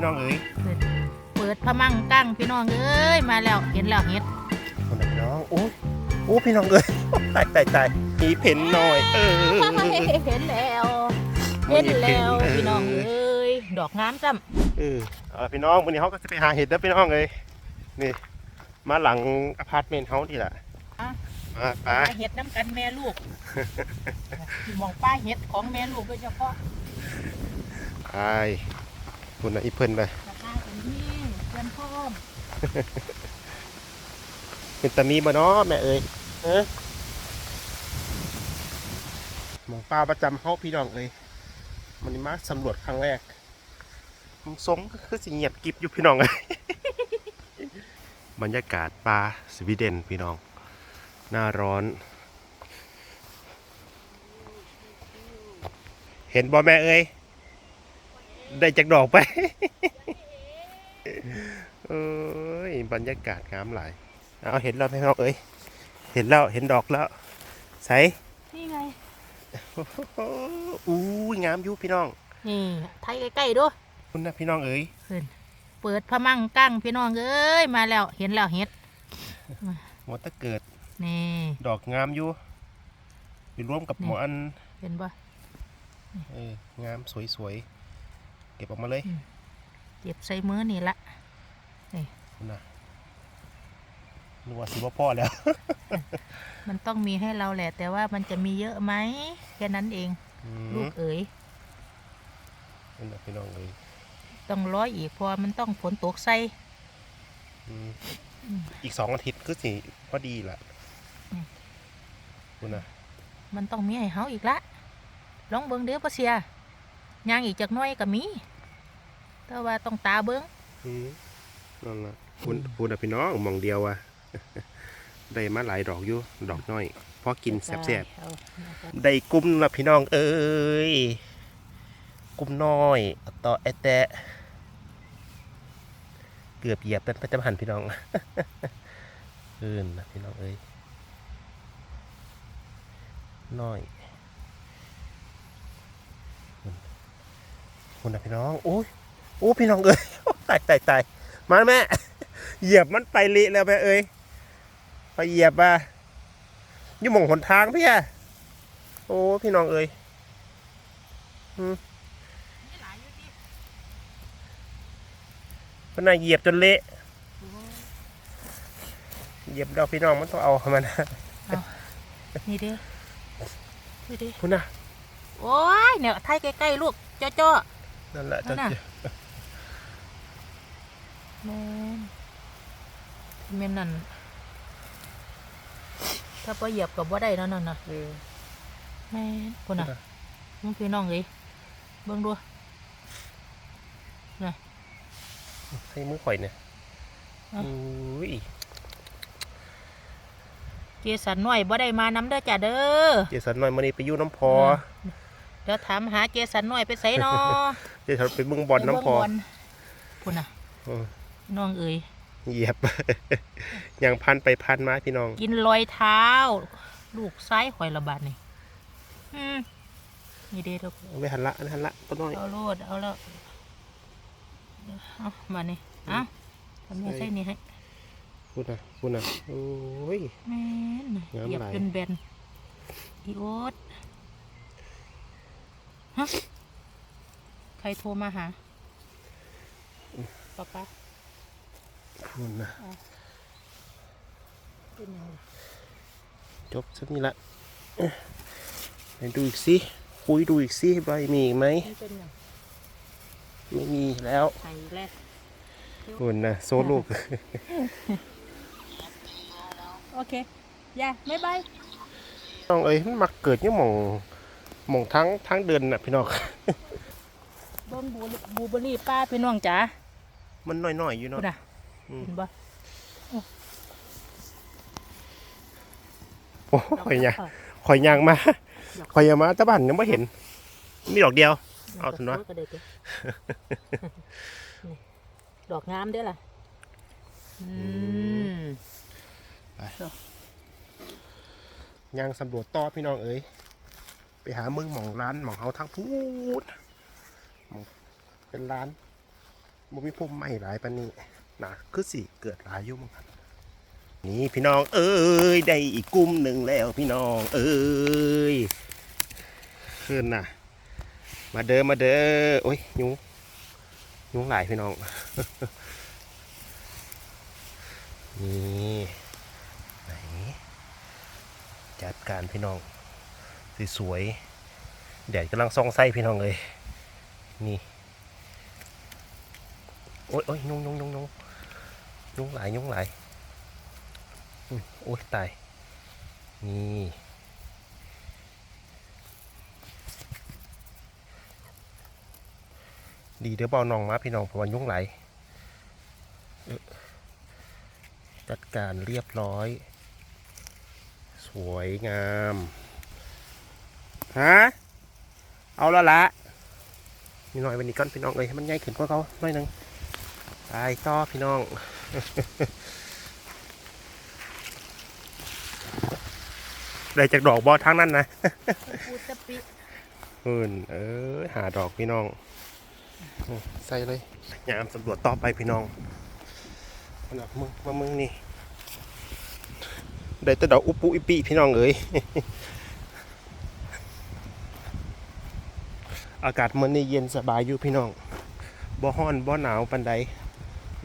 พี่น้องเอ้ยเปิดพะมั่งกั้งพี่น้องเอ้ยมาแล้วเห็นแล้วเห็ดคนไหนพี่น้องโอ้ยโอ้พี่น้องเอ้ยตายตายตายมีเพ่นหน่อย เออเห็นแล้วเห็นแล้วพี่น้องเอ้ยดอกงามจ้เออเอาล่ะพี่น้องวันนี้เขาก็จะไปหาเห็ดแล้วพี่น้องเอ้ยนี่มาหลังอพาร์ตเมนต์เขานี่แหละมาไปำป้าเห็ดน้ำกันแม่ลูกมองป้าเห็ดของแม่ลูกโดยเฉพาะไป คุณนะอีเพิ่นไปราคาเป็นที่เพื่อนพ่อมเป็นตามีบ่เนาะแม่เอ้ยเออหมองป้าประจำเขาพี่น้องเอ้ยมันนี่มาสำรวจครั้งแรกมึงสงก็คือสิเงียบกริบอยู่พี่น้องเอ้ยบรรยากาศป่าสวีเดนพี่น้อง หน้าร้อน เห็นบ่แม่เอ้ย ได้จากดอกไปเอ้ยบรรยากาศงามหลายเอาเห็นแล้วพี่น้องเอ้ยเห็นแล้วเห็นดอกแล้วใสนี่ไงอู้ยงามอยู่พี่น้องนี่ไทยใกล้ๆด้วยคุณนะพี่น้องเอ้ยเปิดพะมั่งกั้งพี่น้องเอ้ยมาแล้วเห็นแล้วเห็ดหมอตะเกิดนี่ดอกงามอยู่อยู่ร่วมกับหมออันเห็นปะเอองามสวยๆเก็บออกมาเลย เก็บใส่มือนี่ละคุณนะนึกว่าสิบ่พ่อแล้ว มันต้องมีให้เราแหละ แต่ว่ามันจะมีเยอะไหมแค่นั้นเองอืลูมกเอ๋ยคุณนะพี่น้องเอ้ยต้องร้อยอีกเพราะว่ามันต้องฝนตกใส่อืมอืมอีกสองอาทิตย์ก็สิพอดีละอืมคุณนะมันต้องมีให้เฮาอีกละลองเบิ้งเด้อปะเสีย ย่างอีกจากหน้อยก็มี แต่ว่าต้องตาเบิ้งอืมนั่นละคุณคุณนะพี่น้องหมองเดียวอะได้มาหลายดอกอยู่ดอกน้อยพอกินแซ่บเอาๆได้กุ้มละพี่น้องเอ้ยกุ้มน้อยเอาต่อแอะแตะเกือบเหยียบเป็นประจำหันพี่น้องเอินนะพี่น้องเอ้ยน้อย คุณนะพี่น้องโอ้ยโอ้พี่น้องเอ้ยตายตายตายมาแม่เหยียบมันไปเละแล้วแม่เอ้ยไปเหยียบมาอยู่หม่องหนทางพี่อะโอ้พี่น้องเอ้ยหลายอยู่ดิเพนน่ะเหยียบจนเละเหยียบเราพี่น้องมันต้องเอามันนี่เด้นี่เด้คุณน่ะโอ้ยเนี่ยไทยใกล้ๆลูกจ้อ นั่นแหละนั่นน่ะจะๆแม่นแม่นนั่นถ้าพอเหยียบกับว่าได้แล้วนั่นน่ะเออแม่นคนน่ะคุณน่ะมึงพี่น้องเลยเบิ่งดูใส่มือข่อยเนี่ยอะ อุ้ยเจสันน้อยบ่ได้มาน้ำเด้อจ้ะเด้อ เจสันหน่อยมันนี้ไปอยู่น้ำพอเดี๋ยวถามหาเจสันน้อยไปใส่นอเจสันไปเบึงบอลน้ำพอคุณน่ะเออน้องเอ๋ยเหยียบอย่างพันไปพันมาพี่น้อง กินรอยเท้า ลูกซ้ายข่อยระบาดนี่อืมนี่เด้อทุกเอาไว้หันละอันหันละก็น้อยเอาโลดเอาแล้วเอามานี่เอะทำยังไงนี่ให้คุณน่ะคุณน่ะโอ้ยแม่นงามเหยียบหลายจนแบนอีโอ๊ต ฮะใครโทรมาหาป๊าป๊าคุณน่ะเป็นยังไงจบสักนี้ละเอ๊ะไปดูอีกสิคุยดูอีกสิใบมีอีกไหมมันเป็นยังไม่มีแล้วไข่แล้วคุณน่ะโซลูก โอเค ย่าไม่บายน้องเอ้ยมันมักเกิดอยี่หมอง หมองทั้งทั้งเดินน่ะพี่น้อง เบิ้งบูบูเบอรี่ป้าพี่น้องจ๋ามันน้อยๆอยู่คุเนาะณอะอืม เห็นปะโอ้ข่อยยางข่อยยางมาข่อยยางมาแตะบ้านยังไม่เห็นมีดอกเดียว เอาเถอะเนอะ ก็ได้เด้อนี่ดอกงามเด้อล่ะอืม ยางสำรวจต่อพี่น้องเอ้ย ไปหาเมืองหม่องร้านหม่องเฮาทางพูดเป็นร้านบ่มีพุ่มไม้หลายปานนี้นะคือสิเกิดหลายอยู่มั้งนี่พี่น้อง เอ้ยได้อีกกลุ่มหนึ่งแล้วพี่น้อง เอ้ยขึ้นน่ะมาเด้อมาเด้อโอ้ยยุงยุงหลายพี่น้องนี่ไหนจัดการพี่น้อง สวยๆแดดกำลังส่องไส้พี่น้องเลยนี่โอ้ยโอ้ยยุงยุงยุงยุงยุงหลายยุงหลายโอ้ยตายนี่ดีเดี๋ยวเบาน้องมาพี่น้องเพราะว่ายุงไหลจัดการเรียบร้อย สวยงาม ฮะเอาและละนี่หน่อยวันนี้ก้อนพี่น้องเลยให้มันใหญ่ขึ้นกว่าเขาหน่อยหนึงไปต่อพี่น้องได้จากดอกบอทั้งนั้นนะพูดตะปิเอินเออหาดอกพี่น้องอืมใส่เลยยามสำรวจต่อไปพี่น้องมาหนักมึงมามึงนี่ได้แต่ดอกอุปุอิปิพี่น้องเอ้ย อากาศมันนี่เย็นสบายอยู่พี่น้อง บ่ฮ้อนบ่หนาวปันใด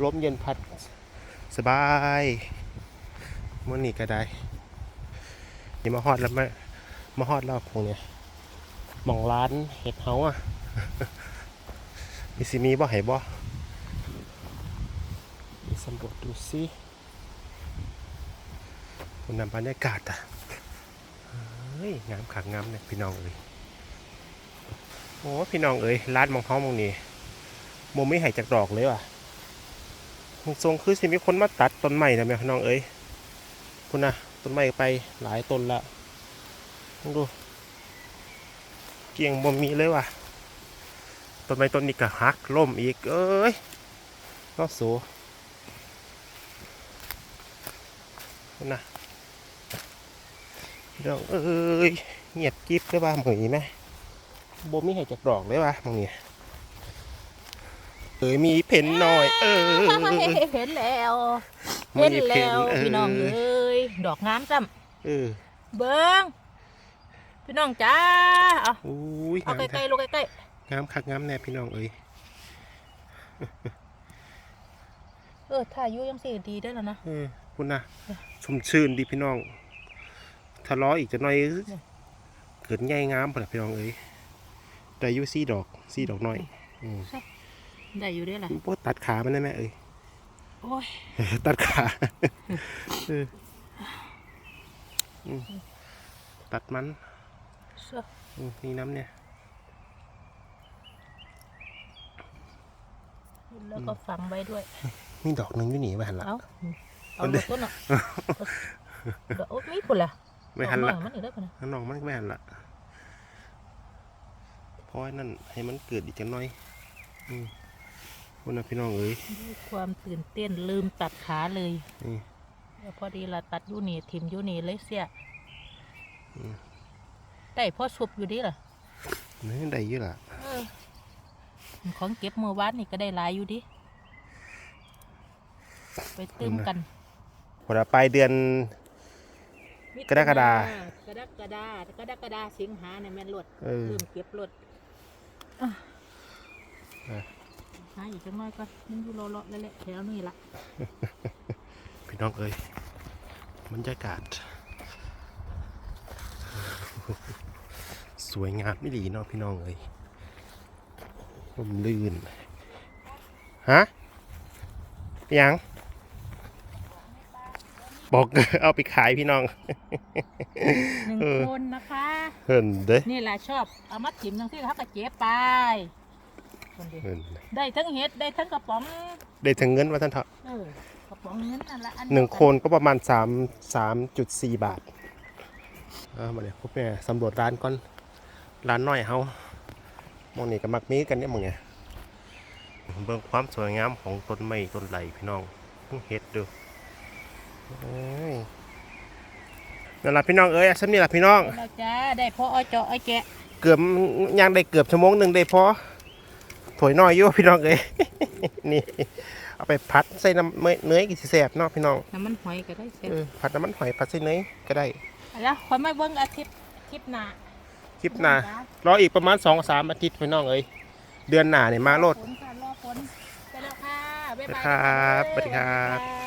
ลมเย็นพัดสบายมันนี่ก็ได้ นี่มาฮอดแล้วมามาฮอดแล้วพวกเนี้ยหมองร้านเห็ดเฮาอะมีสิมีบ่ให้บ่มีสำรวจดูสิคุณนำบรรยากาศอะเฮ้ยงามขางงามเนี่ยพี่น้องเอ้ย โอ้พี่น้องเอ้ยร้านมองเฮามองนี้โมไม่ให้จากดอกเลยว่ะทรงคือสิมีคนมาตัดต้นใหม่นะแม่พี่น้องเอ้ยคุณนะต้นใหม่ไปหลายต้นละดู เกี่ยงบ่มีเลยว่ะต้นไม้ต้นนี้ก็หักล่มอีกเอ้ยก็สูนะเดี๋ยวเอ้ยเงียบกิ๊บเลยว่าหมือไหม บ่มีให้จักดอกเลยว่ะมึงเนี่ยเอ้ยมีเพนหน่อย เออเห็นแล้วมีเห็นแล้วพี่น้องเอ้ยดอกงามจ้เออ เบิ้งพี่น้องจ้าเอาเอาใกล้ๆลูกใกล้ๆงามคักงามแน่พี่น้องเอ้ยเออถ้าอายุยังสีดีได้แล้วนะเออคุณนะชุ่มชื่นดีพี่น้องทะเลาะอีกจะน่อยเกิดใหญ่งามพอละพี่น้องเอ้ย ได้อยูซี่ดอกซี่ดอกน้อยอืมได้อยู่ได้แหละพวกตัดขามันได้ไหมเอ้ย โอ้ย ตัดขาเอออืมตัดมันเสื้ออืมนี่น้ำเนี่ย แล้วก็ฝังไว้ด้วย มีดอกหนึ่งอยู่หนีไปหันละ เอาเอามันลูได้กต้นอะเดี๋ยวโอ๊ยมีคนละไม่หันละเอามันอีกแล้วคนละน้องมันไม่หันละ เพราะไอ้นั่นให้มันเกิดอีกจังหน่อยอืมคุณนะพี่น้องเอ้ยด้วยความตื่นเต้นลืมตัดขาเลยนี่แล้วพอดีเราตัดอยูนี่ทิมอยูนี่เลยเสียอืมได้พ่อชุบอยู่ดิล่ะนี่ได้เยอะละเออของเก็บมือวานนี่ก็ได้หลายอยู่ดิไปตื้มกันพอเราไปลายเดือน กรกฎา กรกฎากรกฎาสิงหาเนี่ยแม่นรถเออ ลืมเก็บรถอะ หาอีกจังน้อยก็มันอยู่รอๆแล้วแหละแถวนี้ละพี่น้องเอ้ยบรรยากาศ สวยงามไม่ดีเนาะพี่น้องเอ้ยลมลื่น ฮะอิหยัง บอกเอาไปขายพี่น้องหนึ่งเออคนนะคะเห็นเด้นี่แหละชอบเอามาจิ้มทั้งที่เขาก็เจ็บไปคนเดียวเห็นได้ทั้งเห็ดได้ทั้งกระป๋อง ได้ถึงเงินว่าท่านเถอะเออกระป๋องเงินนั่นละอัหนึ่งคนก็ประมาณสามสามจุดสี่บาทเอามาเลยพวกแม่สำรวจร้านก่อนร้านน้อยเฮามองนี่ก็มักมีกันเนี่ยมึงไงเบิ่งความสวยงามของต้นไม้ต้นไหลพี่น้องเพิ่งเฮ็ดดู เอ้ยนั่นล่ะพี่น้องเอ้ยสันนี่ล่ะพี่น้อง เราจ้าได้พออ้อยเจาะอ้อยแกะเกือบย่างได้เกือบชั่วโมงหนึ่งได้พอถอยน้อยอยู่พี่น้องเอ้ย นี่ เอาไปพัดใส่น้ำเมเนยกินสิแซ่บเนาะพี่น้องน้ำมันหอยก็ได้เสร็จเออผัดน้ำมันหอยผัดใส่เนยก็ได้ แล้วคอยมาเบิ่งอาทิตย์อาทิตย์หน้าคลิปหน้ารออีกประมาณ2-3สามอาทิตย์พี่น้องเอ้ยเดือนหน้าเนี่ยมาโลด ฝนค่ะรอฝนไปแล้วค่ะบ๊ายบายครับนะะสวัสดีครับ บ๊ายบาย